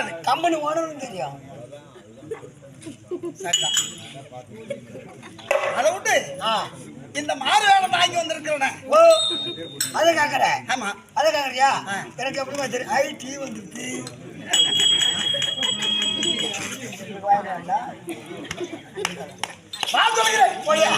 தெரியாது கம்பெனி ஓனரும் தெரியும். அதை விட்டு இந்த மாறு வேலை தாங்கி வந்திருக்கிறேன். ஓ அதை கேட்கற? ஆமா. அதை கேட்கறியா. எனக்கு எப்படிமா தெரியும்? ஐடி வந்துருச்சு வா சொல்கிறேன் போயா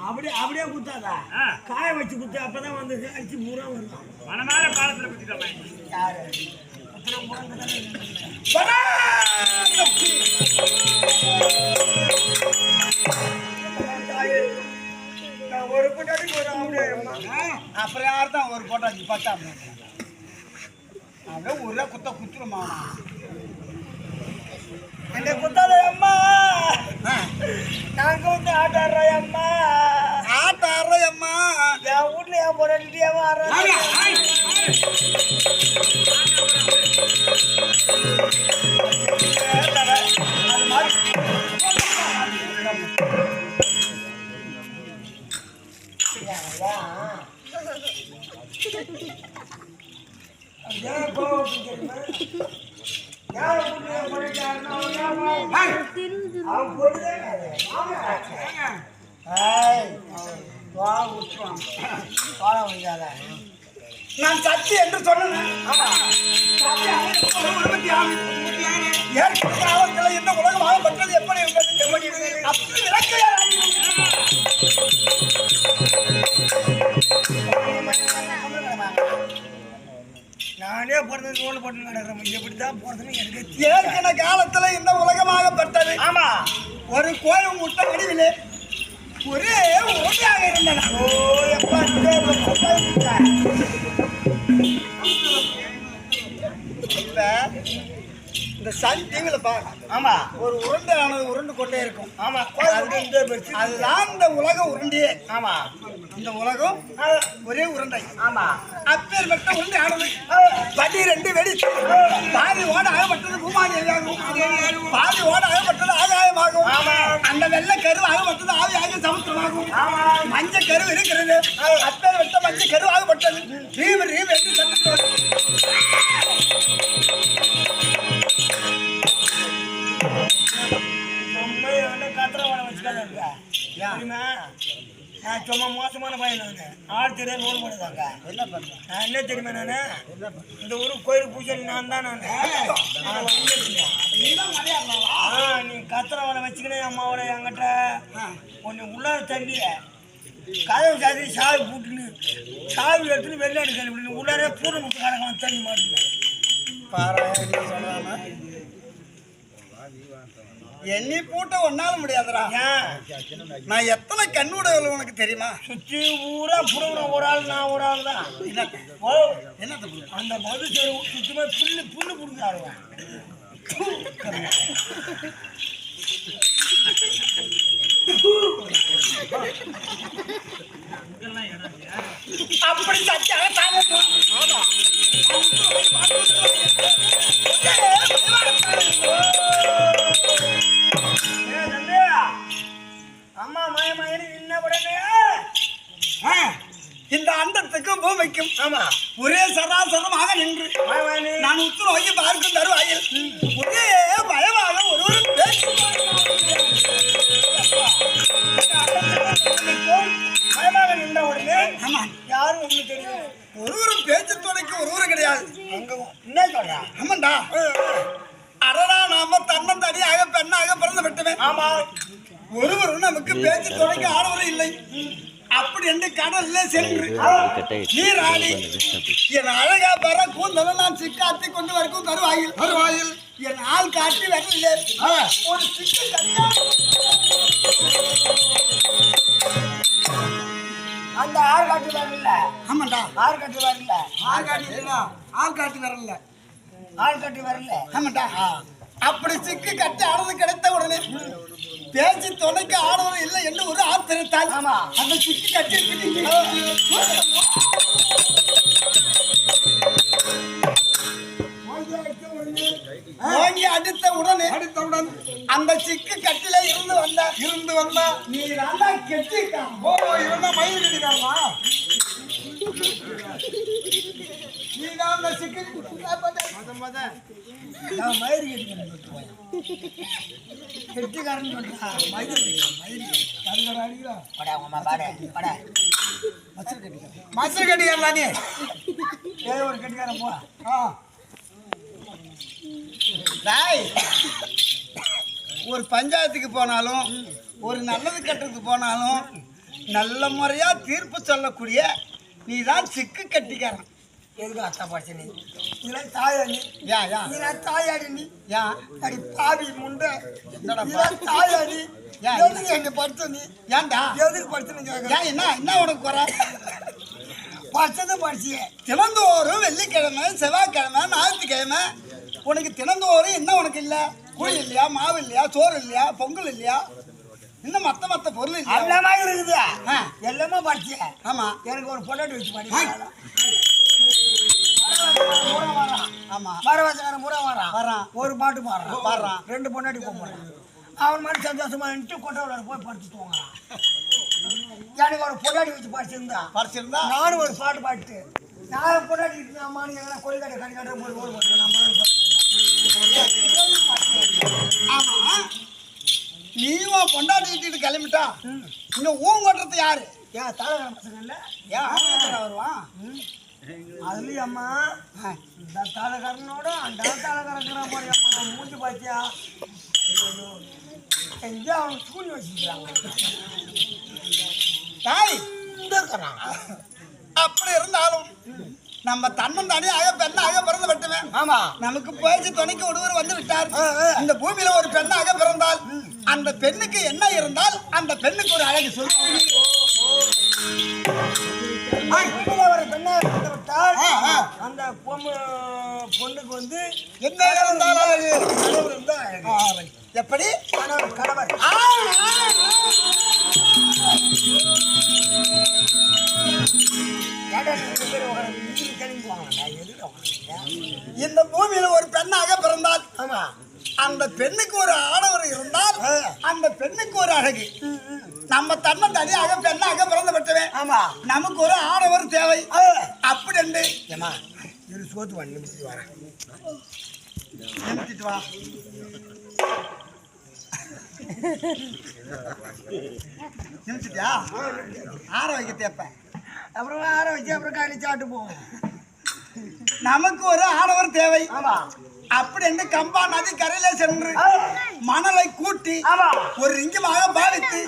அப்படியே அப்படியே குத்தாதா? காய வச்சு குத்து அப்பதான் வந்து அடிச்சு பூரா வரும். மனமார பாலத்துல குத்திட்டேம்மா யாரு. பார்த்தா அப்படியே ஒரு குத்த குத்துருமா என்னை குத்தாத விளக்கையார் நானே பிறந்தது ரோல் போட்டு நடக்கிறேன். எப்படிதான் போறதுன்னு எனக்கு. ஏற்கனவே காலத்தில் இந்த உலகமாக பட்டது. ஆமா. ஒரு கோயில் முட்டை வடிவிலே ஒரே உருளையாக இருந்தன. ஓ எப்பா குப்பை குப்பை. இப்ப இந்த சன் டிவில பாருங்க ஆமா. ஒரு உருண்டையானது உருண்டு கொண்டே இருக்கும். ஆமா. அதுதான் இந்த உலக உருண்டையே. ஆமா. இந்த உலகம் ஒரே உருண்டை. ஆமா. அப்பேற்பட்ட உருண்டை ஆனது படி ரெண்டு வெடி பாதி ஓட ஆகப்பட்டது பூமாதேவியாகும் பாதி ஓட ஆகப்பட்டது ஆகாயமாகும். அந்த வெள்ளை கரு ஆகப்பட்டது ஆவியாக சமுத்திரமாகும். மஞ்ச கரு இருக்கிறது. அப்பேற்பட்ட மஞ்ச கரு ஆகப்பட்டது. ரீவ் ரீவ் என்று சத்தம் தெரியுமா நான் சும்மா மோசமான பையன் நான். ஆள் தெரியாது நோல் பண்ணுதாங்க என்ன நான் என்ன தெரியுமா நானு? இந்த ஊரு கோயில் பூஜை நான் தான் நான். ஆ நீ கத்திர வர வச்சுக்கினே அம்மாவோட என்கிட்ட. கொஞ்சம் உள்ளார தள்ளி கதவு சாத்தி சாவி பூட்டுன்னு சாவி எடுத்துன்னு எடுக்கணும் இப்படி உள்ளாரே பூர முட்டு கணக்கான தள்ளி மாட்டேன் பாரு எண்ணி பூட்ட ஒன்னால முடியாதுடா. நான் எத்தனை கண்ணுடையவள் உனக்கு தெரியுமா? சுற்றி ஊரா புறவுற ஒரு ஆள் நான் ஒரு ஆள் தான் புள்ள? அந்த மது சரி சுத்தமா புல்லு புல்லு புடுங்காருவேன் அப்படி சத்தியாக தானே 我一般 சென்று நீராடி என் அழகா பெற கூந்தல நான் சிக்காத்தி கொண்டு வரைக்கும் தருவாயில். வருவாயில் என் ஆள் காட்டி வரல ஒரு சிக்கு கட்டா அந்த ஆறு காட்டு வரல ஆமாண்டா. ஆறு காட்டு வரல ஆள் காட்டி வரல ஆள் காட்டி வரல ஆள் கட்டி வரல ஆமாண்டா. அப்படி சிக்கு கட்டி ஆனது கிடைத்த உடனே பேச்சு துணைக்கு ஆடவர் இல்லை என்று ஒரு ஆத்திரத்தால் ஆமா. அந்த சிக்கு கட்டி வாங்கி அடித்த உடனே அடித்தவுடன் அந்த சிக்கு கட்டில இருந்து வந்தா இருந்து வந்தா நீ நல்லா கெட்டிக்கான் ஓ இவன் மயில் கட்டிக்காமா நீ தான் அந்த சிக்கு நான் மயிறு கட்டிக்கிறேன் கெட்டிக்காரன் சொல்றா மயிறு கட்டிக்கிறேன் அடிக்கிறோம் படா உமா பாட படா. மச்சர் கட்டிக்கிறேன். மசர் கட்டிக்கலாம் நீ. ஏதோ ஒரு கட்டிக்காரன் போ. ஆ. டேய், ஒரு பஞ்சாயத்துக்கு போனாலும் ஒரு நல்லது கட்டுறதுக்கு போனாலும் நல்ல முறையா தீர்ப்பு சொல்லக்கூடிய நீ தான் சிக்கு கட்டிக்காரன். எதுக்கு அத்தா படிச்ச நீ? இதெல்லாம் தாயாடி ஏன் ஏன் இதெல்லாம் தாயாடி நீ. ஏன் அடி பாவி முண்டை. இதெல்லாம் தாயாடி? எதுக்கு என்ன படிச்ச நீ? ஏன்டா? எதுக்கு படிச்சுன்னு கேட்கறேன் ஏன் என்ன? என்ன உனக்கு குறை? படிச்சதை படிச்சியே. தினந்தோறும் வெள்ளிக்கிழமை செவ்வாய்க்கிழமை ஞாயிற்றுக்கிழமை. உனக்கு தினந்தோறும் என்ன உனக்கு இல்லை? கூழ் இல்லையா மாவு இல்லையா சோறு இல்லையா பொங்கல் இல்லையா? இன்னும் மத்த மத்த பொருள் இல்லையா? எல்லாமே இருக்குது. எல்லாமே படிச்சிய. ஆமா. எனக்கு ஒரு பொண்டாட்டி வச்சு படி மரவாசக்காரன் முறை வரான். வரான். ஒரு பாட்டு பாடுறான். பாடுறான். ரெண்டு பொண்டாட்டி போறான் அவன் மாதிரி சந்தோஷமா இருந்துட்டு கொட்டவளர் போய் படிச்சு தூங்குறான். எனக்கு ஒரு பொண்டாட்டி வச்சு படிச்சிருந்தா. படிச்சிருந்தா? நானும் ஒரு பாட்டு பாட்டு நான் பொண்டாட்டி இருக்கு அம்மா நீ எங்கன்னா கொள்கடை கடிக்காட்ட போய் ஓடு போட்டு ஆமா. நீ உன் பொண்டாட்டி வீட்டுக்கு கிளம்பிட்டா? இங்க ஊன் கொட்டுறது யாரு? ஏன் தலைவர பசங்க இல்லை? ஏன்? வருவான்? அதுலயும் அம்மா இந்த தலைக்காரனோட அந்த தலைக்காரங்கிறான் போய் அம்மா மூஞ்சி பாத்தியா? எங்க அவன் சூனி வச்சுக்கிறாங்க தாய் இந்த இருக்கிறான் அப்படி இருந்தாலும் நம்ம தன்னந்தனியாக பெண்ணாக பிறந்து விட்டுவேன் ஆமா. நமக்கு பேச்சு துணைக்கு ஒருவர் வந்து விட்டார். இந்த பூமியில ஒரு பெண்ணாக பிறந்தால் அந்த பெண்ணுக்கு என்ன இருந்தால் அந்த பெண்ணுக்கு ஒரு அழகு சொல்லுவாங்க. ஒரு பெண்ணை இறந்து விட்டால் ஆ, ஆ. அந்த பொண்ணு பொண்ணுக்கு வந்து என்ன அழகு. எப்படி கணவர் கணவர். இந்த பூமியில ஒரு பெண்ணாக பிறந்தால் ஆமா அந்த பெண்ணுக்கு ஒரு ஆடவர் இருந்தால். அந்த பெண்ணுக்கு ஒரு அழகு நம்ம தன்னை தனியாக பெண்ணாக பிறந்து விட்டுவேன் ஆமா நமக்கு ஒரு ஆடவர் தேவை. அப்படி என்று ஏமா இரு சோத்து பண்ணி வரேன் நிமித்திட்டு வா நிமித்திட்டியா ஆற வைக்க தேப்ப அப்புறம் ஆற வச்சு அப்புறம் காலையில் சாப்பிட்டு போவோம் நமக்கு ஒரு ஆடவர் தேவை. அப்படி என்று கம்பா நதி கரையில சென்று. மணலை கூட்டி ஒரு ரிங்கமாக பாவித்து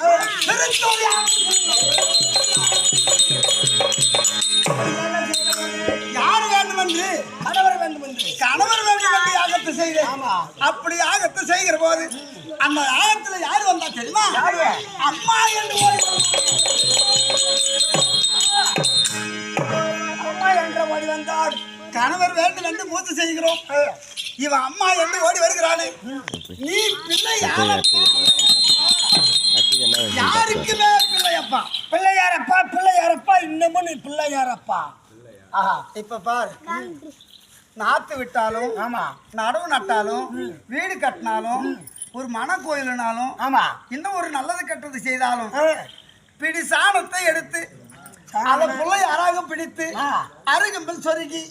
யார் வேண்டும் என்று வேண்டும் என்று. கணவர் வேண்டும் என்று யாகத்தை செய்தேன் ஆமா. அப்படி யாகத்தை செய்கிற போது அந்த அம்மா என்று ஓடி அம்மா என்ற ஓடி வந்தார் கணவர் வேண்டும் என்று மூத்து செய்கிறோம். இவன் அம்மா என்று ஓடி வருகிறானே நீ பிள்ளை யாருக்குமே பிள்ளையப்பா? பிள்ளையாரப்பா பிள்ளையாரப்பா இன்னமும் நீ பிள்ளையாரப்பா. ஆஹா இப்ப பாரு. நாத்து விட்டாலும் ஆமா. நடவு நட்டாலும் வீடு கட்டினாலும் ஒரு மன கோயிலுனாலும் ஆமா. இன்னும் ஒரு நல்லது கெட்டது செய்தாலும். பிடி சாணத்தை எடுத்து அத புள்ளை அராக பிடித்து. அருகம்பில் சொருகி.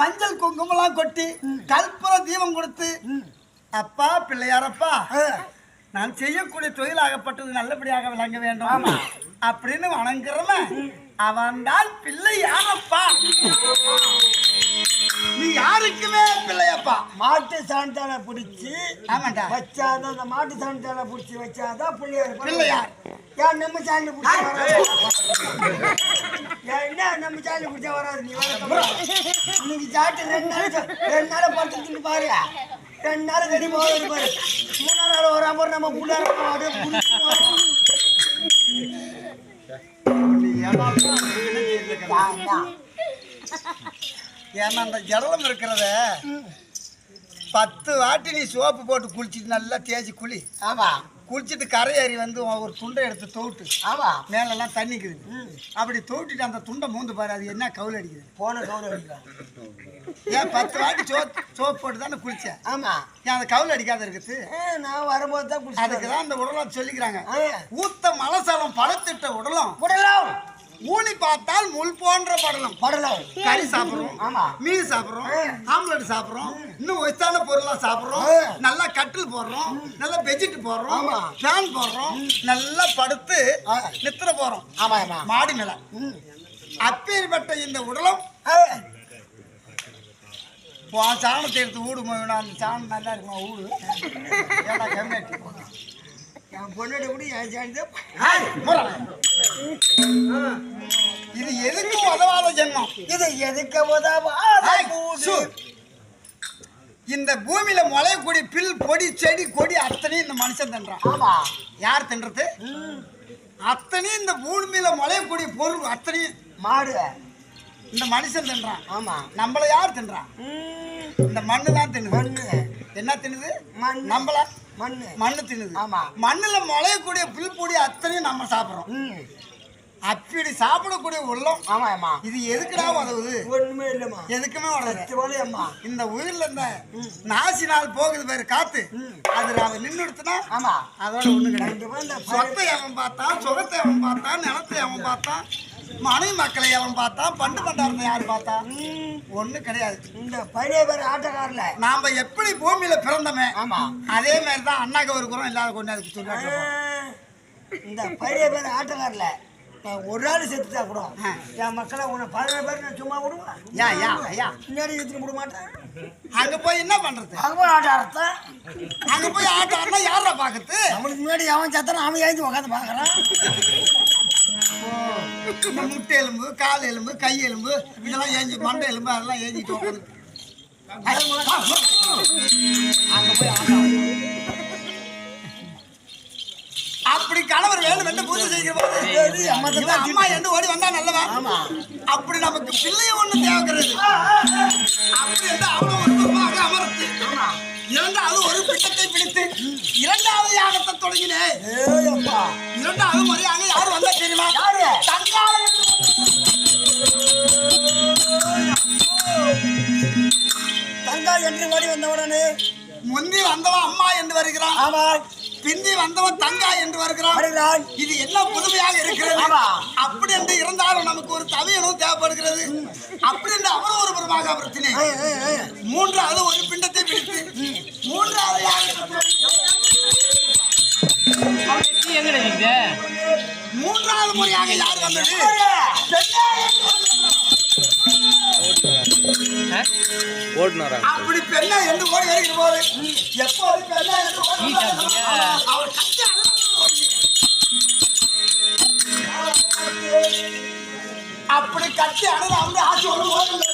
மஞ்சள் குங்குமம்லாம் கொட்டி கற்பூர தீபம் கொடுத்து அப்பா பிள்ளையாரப்பா. நான் செய்யக்கூடிய தொழிலாகப்பட்டது நல்லபடியாக விளங்க வேண்டும். அப்படின்னு வணங்குறவன் அவன்தான் பிள்ளை யாரப்பா நீ யாருக்குமே பிள்ளையப்பா. மாட்டு சாணத்தால பிடிச்சி ஆமாண்டா. வச்சாதான் அந்த மாட்டு சாணத்தால பிடிச்சி வச்சாதான் பிள்ளையார் பிள்ளையார். ஏன் நம்ம சாணி பிடிச்சா வராது? என்ன நம்ம சாணி பிடிச்சா வராது? நீ வர இன்னைக்கு ரெண்டு நாள் ரெண்டு நாள் படுத்துட்டு பாரு. ரெண்டு நாள் கடி போகுது பாரு. மூணாவது நாள் வராம நம்ம புள்ளார அப்படியே ஏன்னா அந்த ஜடலம் இருக்கிறத பத்து வாட்டி நீ சோப்பு போட்டு குளிச்சிட்டு நல்லா தேய்ச்சி குளி. ஆமா. குளிச்சிட்டு கரையேறி வந்து ஒரு துண்டை எடுத்து தோட்டு ஆமா. மேலெல்லாம் தண்ணிக்குது அப்படி தோட்டிட்டு அந்த துண்டை மூந்து பாரு அது என்ன கவுல் அடிக்குது. போன கவுர அடிக்கலாம். ஏன் பத்து வாட்டி சோப் சோப் போட்டு தானே குளிச்சேன்? ஆமா. ஏன் அந்த கவுல் அடிக்காத இருக்குது நான் வரும்போது தான் அதுக்கு தான் அந்த உடலம் சொல்லிக்கிறாங்க. ஊத்த மலசலம் பழத்திட்ட உடலம் விடலாம் ஊனி பார்த்தால் முள் போன்ற படலம். படலாம். கறி சாப்பிடுறோம். ஆமா. மீன் சாப்பிடுறோம். ஆம்லெட் சாப்பிடுறோம். இன்னும் ஒய்த்தான பொருளாக சாப்பிடுறோம். நல்லா கட்டில் போடுறோம். நல்லா பெட்ஷீட் போடுறோம். ஃபேன் போடுறோம். நல்லா படுத்து. நித்திர போறோம். ஆமா ஆமா. மாடி மேல அப்பேற்பட்ட இந்த உடலம் சாணத்தை எடுத்து ஊடு அந்த சாணம் நல்லா இருக்குமா? ஊடு. கம்மியாட்டி என் பொண்ணோட கூட என் சேர்ந்து இது எதுக்கும் உதவாத ஜென்மம்? இது எதுக்கு உதவாத கூடு. இந்த பூமியில முளையக்கூடிய பில் பொடி செடி கொடி அத்தனையும் இந்த மனுஷன் தின்றான் ஆமா. யார் தின்றது? அத்தனையும் இந்த பூமியில முளையக்கூடிய பொருள் அத்தனையும் மாடு. இந்த மனுஷன் தின்றான். ஆமா. நம்மள யார் தின்றான் இந்த மண்ணு தான் தின்னுது. மண்ணு. என்ன தின்னுது? மண் நம்மள? மண்ணு. மண்ணு தின்னுது. ஆமா. மண்ணுல முளையக்கூடிய புல் பொடி அத்தனையும் நம்ம சாப்பிடுறோம். அப்படி சாப்பிடக்கூடிய உள்ளம் ஆமா ஆமா. இது எதுக்குடா உதவுது ஒண்ணுமே இல்லம்மா. எதுக்குமே உதவுது அம்மா. இந்த உயிர்ல இந்த நாசி நாள் போகுது பேரு காத்து. அது அவன் நின்றுடுத்துனா ஆமா. அதோட ஒண்ணு கிடையாது. சொத்தை அவன் பார்த்தான் சுகத்தை அவன் பார்த்தான் நிலத்தை அவன் பார்த்தான். மனைவி மக்களை அவன் பார்த்தான் பண்டு பண்டாரத்தை யார் பார்த்தா? ஒண்ணு கிடையாது. இந்த பழைய பேர் ஆட்டக்காரல நாம எப்படி பூமியில பிறந்தோமே ஆமா. அதே மாதிரி தான் அண்ணாக்கு ஒரு குரம் இல்லாத கொண்டு அதுக்கு சொல்லிட்டு ஆ, இந்த பழைய பேர் ஆட்டக்காரல ஒரு ஆள் செத்துட்டா கூட. என் மக்களை உன்னை பதினேழு பேர் நான் சும்மா விடுவேன் யா யா யா. பின்னாடி எடுத்துட்டு விட மாட்டேன் அங்க போய் என்ன பண்றது? அங்கே ஆட்ட அர்த்தம் அங்க போய் ஆட்டம் ஆடினா யாரா பாக்குறது? நம்மளுக்கு முன்னாடி அவன் சத்தன அவன் எழுந்து உட்காந்து பார்க்கறான் இந்த முட்டை எலும்பு கால் எலும்பு கை எலும்பு இதெல்லாம் ஏஞ்சி மண்டை எலும்பு அதெல்லாம் ஏஞ்சிட்டு உட்காந்து அங்க போய் ஆட்டம் ஆடு. அப்படி கணவர் வேணும் என்று பூஜை செய்கிற போது அம்மா என்று ஓடி வந்தா நல்லவா? அப்படி நமக்கு பிள்ளை ஒண்ணு தேவைக்கிறது அப்படி என்று ஒருத்தமாக அமர்த்து. இரண்டாவது ஒரு பிட்டத்தை பிடித்து இரண்டாவது யாகத்தை தொடங்கினேன் இரண்டாவது முறையாக யார் வந்தா தெரியுமா? யாரு? தங்காள தங்கா என்று ஓடி வந்தவனே. முந்தி வந்தவன் அம்மா என்று வருகிறான். ஆமா பிந்தி வந்தவன் தங்கா என்று வருகிறான். இது என்ன புதுமையாக இருக்கிறது. அப்படி என்று இருந்தாலும் நமக்கு ஒரு தவியனும் தேவைப்படுகிறது. அப்படி என்று அவர் ஒரு புறமாக பிரச்சனை. மூன்றாவது ஒரு பிண்டத்தை பிடித்து. மூன்றாவது மூன்றாவது முறையாக யார் வந்தது? அப்படி பெண்ணா என்று ஓடி போது எப்போது பெண்ணா என்று ஓடி அவர் அப்படி கத்தி அழுது அவங்க ஆட்சி வரும் போது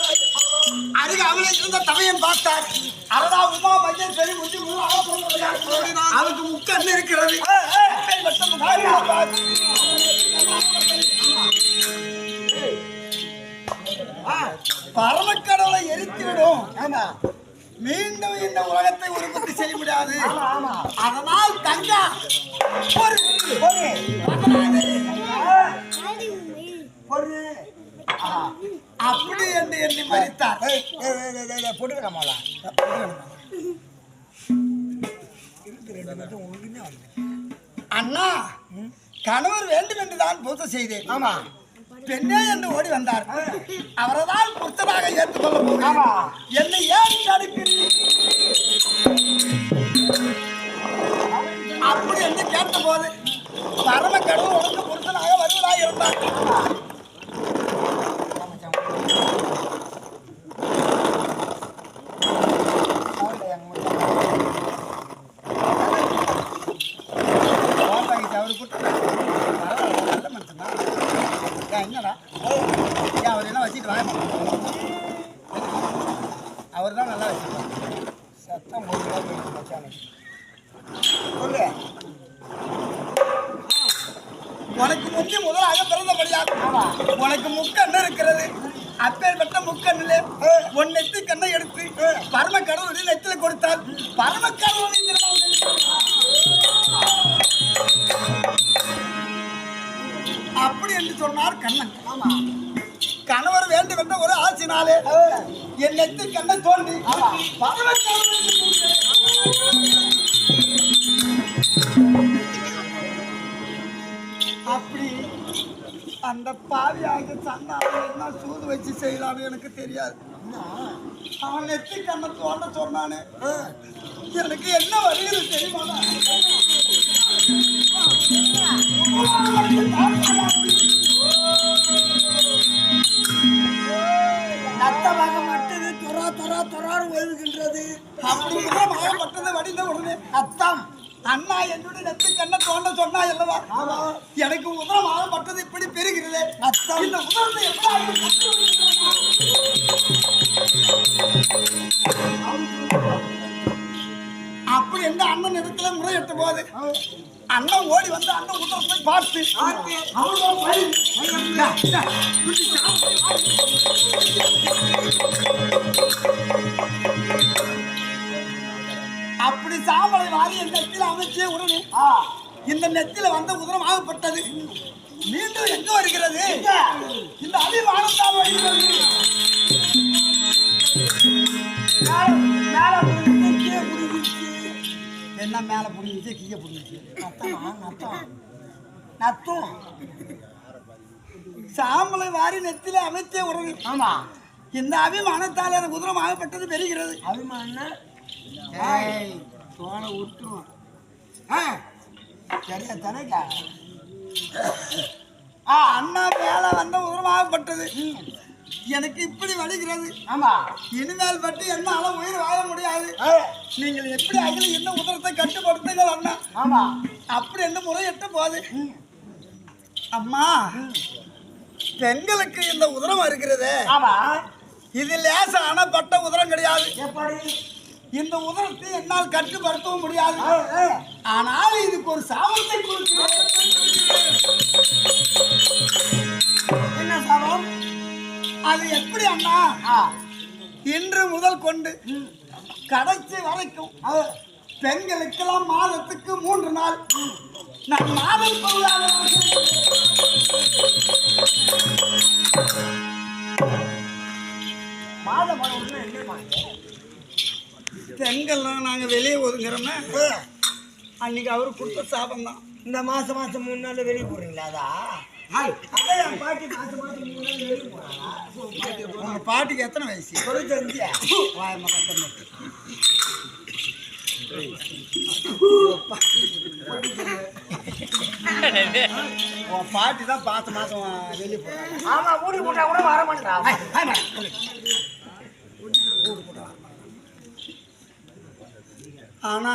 அருக அவளை இருந்த தமையன் பார்த்தார். அறதா உமா மஞ்சள் சரி முந்தி முழு அவளுக்கு முக்கண்ணு இருக்கிறது. பரமக்கடவுளை எரித்து விடும். ஆமா. மீண்டும் இந்த உலகத்தை உற்பத்தி செய்ய முடியாது. அதனால் தங்கா ஒரு பொறு. அப்படி என்று எண்ணி மறித்தார். ஏய் ஏய் ஏய், ஏய், ஏய், போட்டுக்கலாம் மோளா அண்ணா கணவர் வேண்டும் என்று தான் பூசை செய்தேன். ஆமா. பெண்ணே என்று ஓடி வந்தார். அவரை தான் புத்தராக ஏற்றுக்கொள்ள போகிறேன். என்னை ஏன் தடுக்கிறீர் அப்படி என்று கேட்டபோது பரம கடவுள் உனக்கு புருஷனாக வருவதாக இருந்தார் கோபாய்க்கு அவரு கூட்டம் பரவாயில்ல, நல்ல மனுஷன்தான். ஏன், என்னடா ஏன் அவர் என்ன வச்சுட்டு வாங்க அவர் தான் நல்லா வச்சுருக்கார் சத்தம் போட்டு மச்சானே சொல்லு உனக்கு முந்தி முதலாக பிறந்தபடியாக உனக்கு முக்கண்ணு இருக்கிறது அப்பேற்பட்ட முக்கண்ணிலே உன் நெத்து கண்ணை எடுத்து பரம கடவுளுடைய நெத்தில கொடுத்தால் பரம கடவுளின் அப்படி என்று சொன்னார் கண்ணன். ஆமா கணவர் வேண்டும் என்ற ஒரு ஆசினாலே என் நெத்து கண்ணை தோண்டி பரம அப்படி அந்த பாவியாக சண்டாவை என்ன சூது வச்சு செய்யலாம்னு எனக்கு தெரியாது. அவன் நெத்தி கண்ணை தோண்ட சொன்னானே. எனக்கு என்ன வருகிறது தெரியுமா? நத்தமாக மட்டது துறா துறா துறாறு ஒழுகின்றது அப்படி மாயப்பட்டது வடிந்த உடனே அத்தம். அண்ணா என்னுடைய நெத்தி கண்ணை தோண்ட சொன்னா அல்லவா எனக்கு உதரமாக பட்டது இப்படி பெறுகிறது இந்த உதரத்தை அப்படி எந்த அண்ணன் இடத்துல முறையிட்ட போது அண்ணன் ஓடி வந்து அண்ணன் உதரத்தை பார்த்து. அப்படி சாம்பலை வாரி என் அமைச்சே உடனே இந்த நெத்தில வந்த உதரம் ஆகப்பட்டது. மீண்டும் எங்க வருகிறது? இந்த தான் வருகிறது. என்ன மேல புடிங்கிச்சு கீழே புடிங்கிச்சு நத்தமா சாம்பலை வாரி நெத்தில அமைச்சே உடனே ஆமா. இந்த அபிமானத்தால் எனக்கு உதரம் ஆகப்பட்டது பெறுகிறது. அபிமான தோலை உருட்டுருவான் சரியா தானேக்கா ஆ அண்ணா மேல வந்த உதரமாகப்பட்டது எனக்கு இப்படி வலிக்கிறது. ஆமா. இனிமேல் பற்றி என்னால உயிர் வாழ முடியாது. நீங்கள் எப்படி அகில என்ன உதரத்தை கட்டுப்படுத்துங்கள் அண்ணா? ஆமா. அப்படி என்று முறையிட்ட போது அம்மா பெண்களுக்கு இந்த உதரம் இருக்கிறதே. ஆமா. இது லேசான பட்ட உதரம் கிடையாது. எப்படி? இந்த உதரத்தை என்னால் கட்டுப்படுத்தவும் முடியாது. ஆனால் இதுக்கு ஒரு சாபத்தை கொடுக்கிறேன் என்ன சாபம்? அது எப்படி அண்ணா? இன்று முதல் கொண்டு கடைசி வரைக்கும் அது பெண்களுக்கெல்லாம் மாதத்துக்கு மூன்று நாள். நான் மாதம் பெண்கள்லாம் நாங்கள் வெளியே ஒதுங்குறோமே அன்னைக்கு அவரு கொடுத்த சாபம் தான் இந்த மாசம் மாசம் மூணு நாள் வெளியே போறீங்களா அதா? பாட்டி மாசம் மாசம் மூணு நாள் வெளியே போறாங்களா உங்க பாட்டிக்கு எத்தனை வயசு? தொண்ணூத்தஞ்சு உன் பாட்டி தான் பார்த்த மாதம் வெளியே போகிறாங்க ஆமா மூடி போட்டா கூட வர மாட்டேங்கிறா ஆனா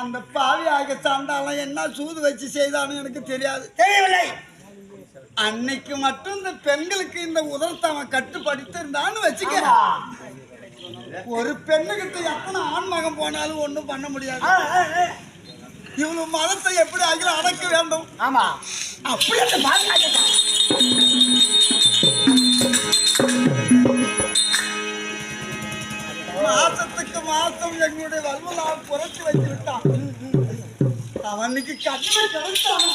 அந்த பாவி ஆக சாண்டாலாம் என்ன சூது வச்சு செய்தான்னு எனக்கு தெரியாது. தெரியவில்லை. அன்னைக்கு மட்டும் இந்த பெண்களுக்கு இந்த உதரத்தை அவன் கட்டுப்படுத்தி இருந்தான்னு வச்சுக்க ஒரு பெண்ணுகிட்ட எத்தனை ஆண் மகன் போனாலும் ஒன்றும் பண்ண முடியாது. இவங்க மதத்தை எப்படி ஆகிற அடக்க வேண்டும்? ஆமா. அப்படி மாசம் எங்களுடைய வல்வலாம் குறைச்சு வைத்து விட்டான். அவனுக்கு கண்ணை கிடைத்தான்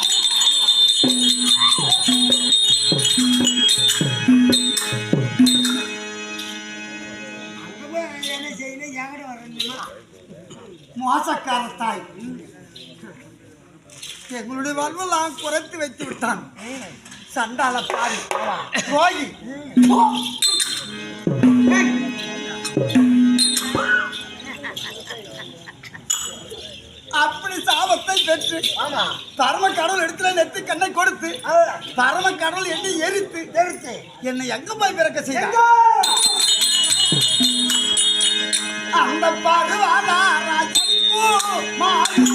போய் மோசக்கார தாய். எங்களுடைய வல்வலாம் குறைத்து வைத்து விட்டான். சண்டால பாரு துரோகி சாபத்தை பெற்று பரம கடவுள் இடத்துல நெத்து கண்ணை கொடுத்து அதான். பரம கடவுள் என்னை எரித்து தெரிச்சு என்னை எங்க போய் பிறக்க செய்ய அந்த பருவானா ராஜன் பூ மாறி.